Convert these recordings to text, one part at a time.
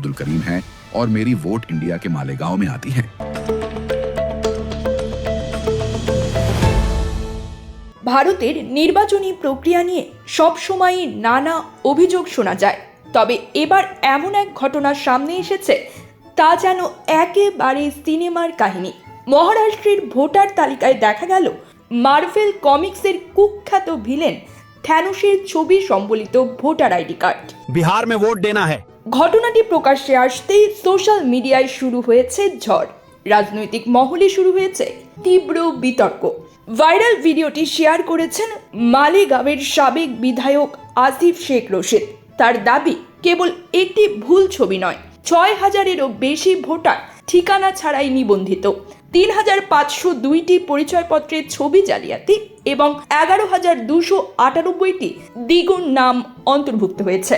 अब्दुल करीम हैं और मेरी वोट इंडिया के मालेगांव में आती हैं ভারতের নির্বাচনী প্রক্রিয়া নিয়ে সবসময়ই নানা অভিযোগ শোনা যায় তবে এবার এমন এক ঘটনা সামনে এসেছে তা যেন একেবারে সিনেমার কাহিনী মহারাষ্ট্রের ভোটার তালিকায় দেখা গেল মার্ভেল কমিক্সের কুখ্যাত ভিলেন থ্যানোসের ছবি সম্বলিত ভোটার আইডি কার্ড बिहार में वोट देना है ঘটনাটি প্রকাশ্যে আসতেই সোশ্যাল মিডিয়ায় শুরু হয়েছে ঝড়। রাজনৈতিক মহলে শুরু হয়েছে তীব্র বিতর্ক। ভাইরাল ভিডিওটি শেয়ার করেছেন মালেগাঁওয়ের সাবেক বিধায়ক আসিফ শেখ রশিদ। তার দাবি, কেবল একটি ভুল ছবি নয়, ছয় হাজারেরও বেশি ভোটার ঠিকানা ছাড়াই নিবন্ধিত। তিন হাজার পাঁচশো দুইটি পরিচয়পত্রের ছবি জালিয়াতি এবং এগারো হাজার দুশো আটানব্বইটি দ্বিগুণ নাম অন্তর্ভুক্ত হয়েছে।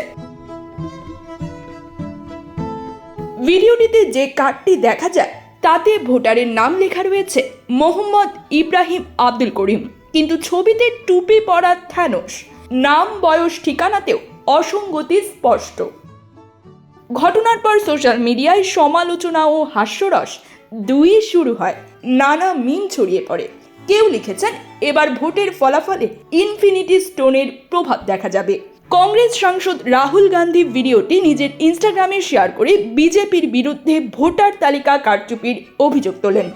ভিডিওটিতে যে কার্ডটি দেখা যায়, তাতে ভোটারের নাম লেখা রয়েছে, মোহাম্মদ ইব্রাহিম আব্দুল করিম। কিন্তু ছবিতে টুপি পরা থ্যানোস নাম, বয়স, ঠিকানাতেও অসঙ্গতি স্পষ্ট। ঘটনার পর সোশ্যাল মিডিয়ায় সমালোচনা ও হাস্যরস দুই শুরু হয়, নানা মিম ছড়িয়ে পড়ে। কেউ লিখেছেন, এবার ভোটের ফলাফলে ইনফিনিটি স্টোনের প্রভাব দেখা যাবে। কংগ্রেস সাংসদ রাহুল গান্ধী ভিডিওটি নিজের ইনস্টাগ্রামে শেয়ার করে বিজেপির বিরুদ্ধে ভোটার তালিকা কারচুপির অভিযোগ তোলেন।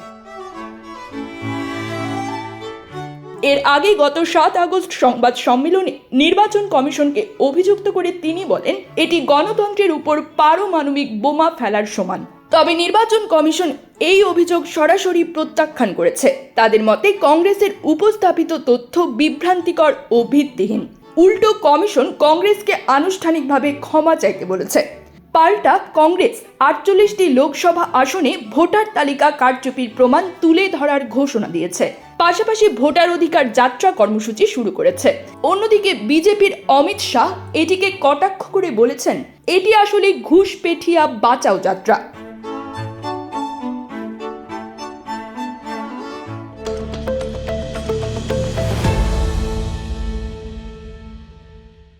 এর আগে গত সাত আগস্ট সংবাদ সম্মেলনে নির্বাচন কমিশনকে অভিযুক্ত করে তিনি বলেন, এটি গণতন্ত্রের উপর পারমাণবিক বোমা ফেলার সমান। তবে নির্বাচন কমিশন এই অভিযোগ সরাসরি প্রত্যাখ্যান করেছে। তাদের মতে কংগ্রেসের উপস্থাপিত তথ্য বিভ্রান্তিকর ও ভিত্তিহীন। উল্টো কমিশন কংগ্রেসকে আনুষ্ঠানিকভাবে ক্ষমা চাইতে বলেছে। পাল্টা কংগ্রেস আটচল্লিশটি লোকসভা আসনে ভোটার তালিকা কারচুপির প্রমাণ তুলে ধরার ঘোষণা দিয়েছে। পাশাপাশি ভোটার অধিকার যাত্রা কর্মসূচি শুরু করেছে। অন্যদিকে বিজেপির অমিত শাহ এটিকে কটাক্ষ করে বলেছেন, এটি আসলে ঘুষ পেঠিয়া বাঁচাও যাত্রা।